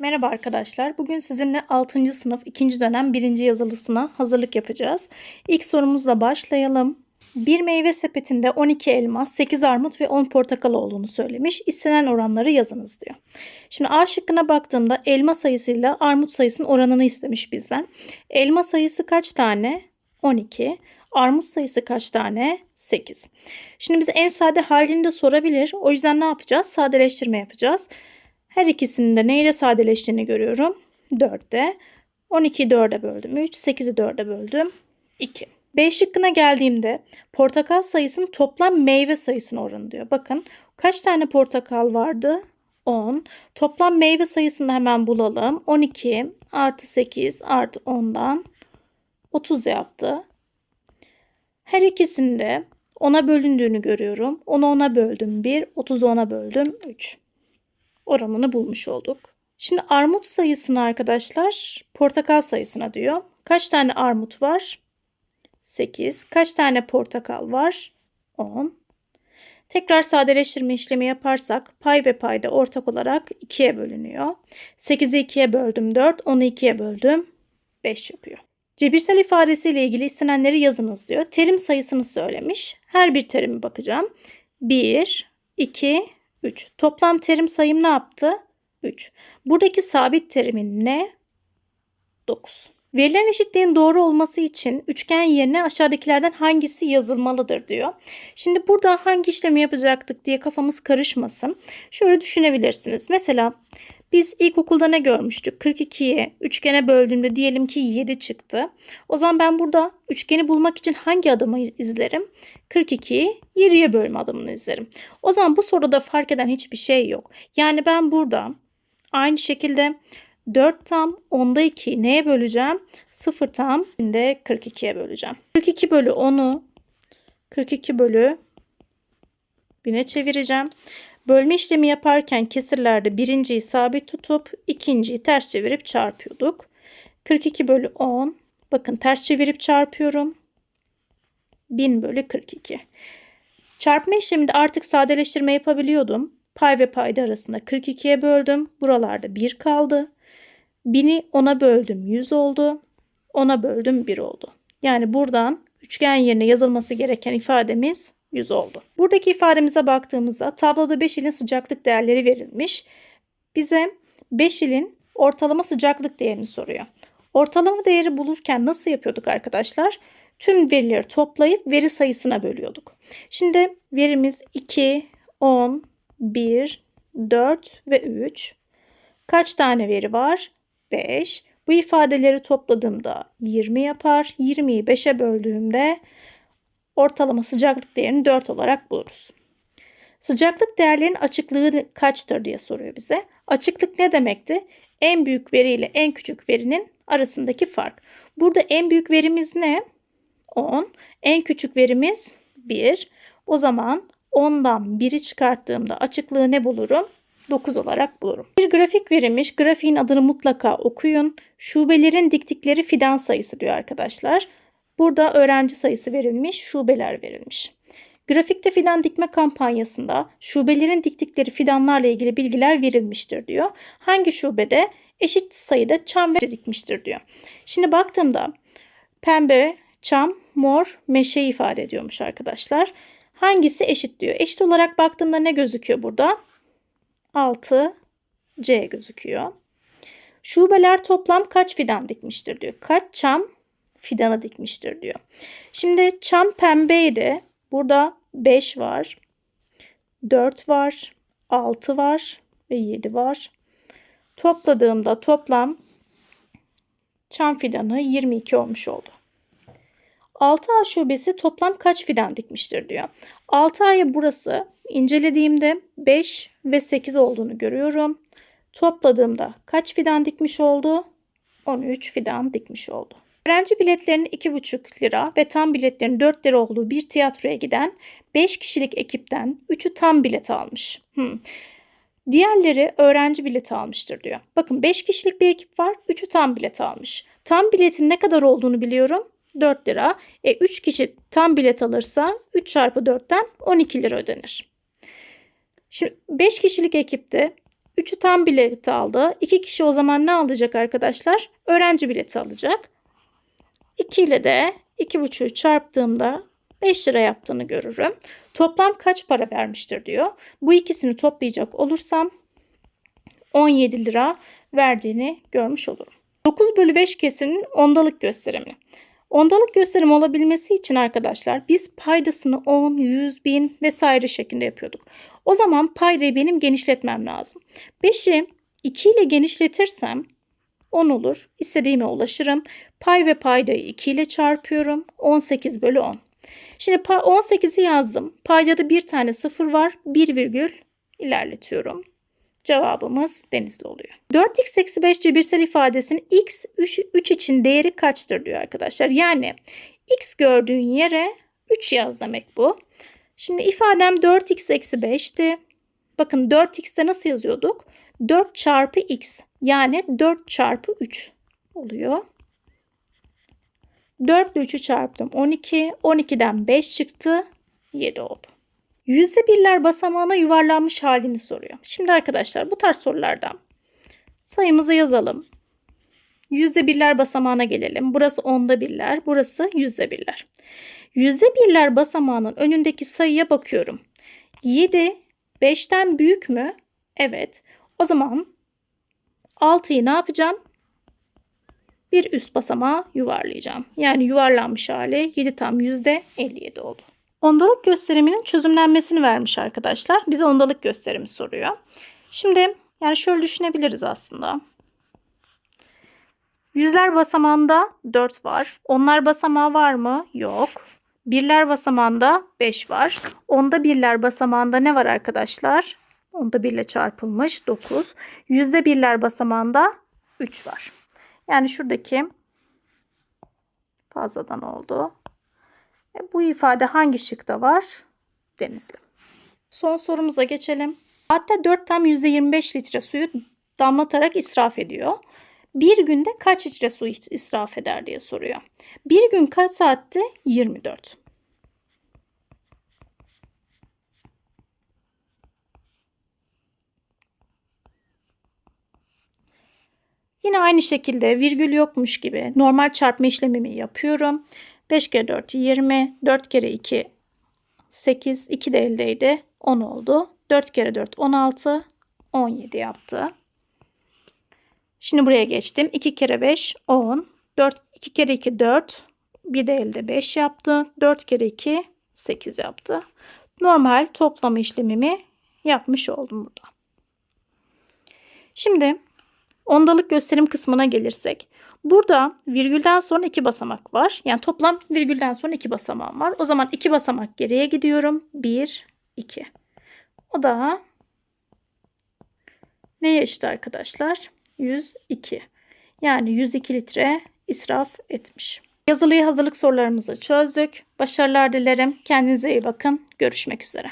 Merhaba arkadaşlar. Bugün sizinle 6. sınıf 2. dönem 1. yazılısına hazırlık yapacağız. İlk sorumuzla başlayalım. Bir meyve sepetinde 12 elma, 8 armut ve 10 portakal olduğunu söylemiş. İstenen oranları yazınız diyor. Şimdi A şıkkına baktığımda elma sayısıyla armut sayısının oranını istemiş bizden. Elma sayısı kaç tane? 12. Armut sayısı kaç tane? 8. Şimdi bize en sade halini de sorabilir. O yüzden ne yapacağız? Sadeleştirme yapacağız. Her ikisinin de neyle sadeleştiğini görüyorum. 4'te. 12'yi 4'e böldüm 3. 8'i 4'e böldüm 2. B şıkkına geldiğimde portakal sayısının toplam meyve sayısına oranı diyor. Bakın kaç tane portakal vardı? 10. Toplam meyve sayısını hemen bulalım. 12 artı 8 artı 10'dan 30 yaptı. Her ikisinde 10'a bölündüğünü görüyorum. 10'u 10'a böldüm 1, 30'u 10'a böldüm 3 oranını bulmuş olduk. Şimdi armut sayısını arkadaşlar portakal sayısına diyor. Kaç tane armut var? 8. Kaç tane portakal var? 10. Tekrar sadeleştirme işlemi yaparsak pay ve payda ortak olarak 2'ye bölünüyor. 8'i 2'ye böldüm 4, 10'u 2'ye böldüm 5 yapıyor. Cebirsel ifadesiyle ilgili istenenleri yazınız diyor. Terim sayısını söylemiş. Her bir terime bakacağım. 1, 2, 3. Toplam terim sayım ne yaptı? 3. Buradaki sabit terimin ne? 9. Verilen eşitliğin doğru olması için üçgen yerine aşağıdakilerden hangisi yazılmalıdır diyor. Şimdi burada hangi işlemi yapacaktık diye kafamız karışmasın. Şöyle düşünebilirsiniz. Mesela biz ilkokulda ne görmüştük? 42'ye üçgene böldüğümde diyelim ki 7 çıktı. O zaman ben burada üçgeni bulmak için hangi adımı izlerim? 42'yi 7'ye bölme adımını izlerim. O zaman bu soruda fark eden hiçbir şey yok. Yani ben burada aynı şekilde 4 tam 10'da 2 neye böleceğim? 0 tam de 42'ye böleceğim. 42 bölü 10'u 42 bölü 1000'e çevireceğim. Bölme işlemi yaparken kesirlerde birinciyi sabit tutup ikinciyi ters çevirip çarpıyorduk. 42 bölü 10. Bakın ters çevirip çarpıyorum. 1000 bölü 42. Çarpma işleminde artık sadeleştirme yapabiliyordum. Pay ve payda arasında 42'ye böldüm. Buralarda 1 kaldı. 1000'i 10'a böldüm 100 oldu. 10'a böldüm 1 oldu. Yani buradan üçgen yerine yazılması gereken ifademiz 100 oldu. Buradaki ifademize baktığımızda tabloda 5 ilin sıcaklık değerleri verilmiş. Bize 5 ilin ortalama sıcaklık değerini soruyor. Ortalama değeri bulurken nasıl yapıyorduk arkadaşlar? Tüm verileri toplayıp veri sayısına bölüyorduk. Şimdi verimiz 2, 10, 1, 4 ve 3. Kaç tane veri var? 5. Bu ifadeleri topladığımda 20 yapar. 20'yi 5'e böldüğümde ortalama sıcaklık değerini 4 olarak buluruz. Sıcaklık değerlerinin açıklığı kaçtır diye soruyor bize. Açıklık ne demekti? En büyük veri ile en küçük verinin arasındaki fark. Burada en büyük verimiz ne? 10. En küçük verimiz 1. O zaman 10'dan 1'i çıkarttığımda açıklığı ne bulurum? 9 olarak bulurum. Bir grafik verilmiş. Grafiğin adını mutlaka okuyun. Şubelerin diktikleri fidan sayısı diyor arkadaşlar. Burada öğrenci sayısı verilmiş, şubeler verilmiş. Grafikte fidan dikme kampanyasında şubelerin diktikleri fidanlarla ilgili bilgiler verilmiştir diyor. Hangi şubede eşit sayıda çam ve dikmiştir diyor. Şimdi baktığımda pembe, çam, mor, meşe ifade ediyormuş arkadaşlar. Hangisi eşit diyor. Eşit olarak baktığımda ne gözüküyor burada? 6 C gözüküyor. Şubeler toplam kaç fidan dikmiştir diyor. Kaç çam fidanı dikmiştir diyor. Şimdi çam pembeydi. Burada 5 var. 4 var. 6 var ve 7 var. Topladığımda toplam çam fidanı 22 olmuş oldu. 6A şubesi toplam kaç fidan dikmiştir diyor. 6A'yı burası incelediğimde 5 ve 8 olduğunu görüyorum. Topladığımda kaç fidan dikmiş oldu? 13 fidan dikmiş oldu. Öğrenci biletlerinin 2,5 lira ve tam biletlerin 4 lira olduğu bir tiyatroya giden 5 kişilik ekipten 3'ü tam bilet almış. Hmm. Diğerleri öğrenci bileti almıştır diyor. Bakın 5 kişilik bir ekip var. 3'ü tam bilet almış. Tam biletin ne kadar olduğunu biliyorum. 4 lira. E 3 kişi tam bilet alırsa 3 çarpı 4'ten 12 lira ödenir. Şimdi 5 kişilik ekipte 3'ü tam bileti aldı. 2 kişi o zaman ne alacak arkadaşlar? Öğrenci bileti alacak. 2 ile de 2,5'ü çarptığımda 5 lira yaptığını görürüm. Toplam kaç para vermiştir diyor. Bu ikisini toplayacak olursam 17 lira verdiğini görmüş olurum. 9 bölü 5 kesirinin ondalık gösterimi. Ondalık gösterim olabilmesi için arkadaşlar biz paydasını 10, 100, 1000 vesaire şeklinde yapıyorduk. O zaman paydayı benim genişletmem lazım. 5'i 2 ile genişletirsem 10 olur. İstediğime ulaşırım. Pay ve paydayı 2 ile çarpıyorum. 18 bölü 10. Şimdi 18'i yazdım. Paydada bir tane sıfır var. 1 virgül ilerletiyorum. Cevabımız denizli oluyor. 4x eksi 5 cebirsel ifadesinin x 3, 3 için değeri kaçtır diyor arkadaşlar. Yani x gördüğün yere 3 yaz demek bu. Şimdi ifadem 4x eksi 5'ti. Bakın 4x'te nasıl yazıyorduk? 4 çarpı x yani 4 çarpı 3 oluyor. 4 ile 3'ü çarptım 12. 12'den 5 çıktı. 7 oldu. Yüzde birler basamağına yuvarlanmış halini soruyor. Şimdi arkadaşlar bu tarz sorulardan sayımızı yazalım. Yüzde birler basamağına gelelim. Burası onda birler, burası yüzde birler. Yüzde birler basamağının önündeki sayıya bakıyorum. 7 5'ten büyük mü? Evet. O zaman 6'yı ne yapacağım? Bir üst basamağa yuvarlayacağım. Yani yuvarlanmış hali 7 tam yüzde 57 oldu. Ondalık gösteriminin çözümlenmesini vermiş arkadaşlar. Bize ondalık gösterimi soruyor. Şimdi yani şöyle düşünebiliriz aslında. Yüzler basamağında 4 var. Onlar basamağı var mı? Yok. Birler basamağında 5 var. Onda birler basamağında ne var arkadaşlar? Onda birle çarpılmış 9. Yüzde birler basamağında 3 var. Yani şuradaki fazladan oldu. E, bu ifade hangi şıkta var? Denizli. Son sorumuza geçelim. Madde 4 tam %25 litre suyu damlatarak israf ediyor. Bir günde kaç litre su israf eder diye soruyor. Bir gün kaç saatte? 24. Yine aynı şekilde virgül yokmuş gibi normal çarpma işlemimi yapıyorum. 5 kere 4 20. 4 kere 2 8. 2 de eldeydi. 10 oldu. 4 kere 4 16. 17 yaptı. Şimdi buraya geçtim. 2 kere 5 10. 4 2 kere 2 4. Bir de elde 5 yaptı. 4 kere 2 8 yaptı. Normal toplama işlemimi yapmış oldum burada. Şimdi ondalık gösterim kısmına gelirsek. Burada virgülden sonra iki basamak var. Yani toplam virgülden sonra iki basamağım var. O zaman iki basamak geriye gidiyorum. 1, 2. O da neye eşit arkadaşlar? 102. Yani 102 litre israf etmiş. Yazılıyı hazırlık sorularımızı çözdük. Başarılar dilerim. Kendinize iyi bakın. Görüşmek üzere.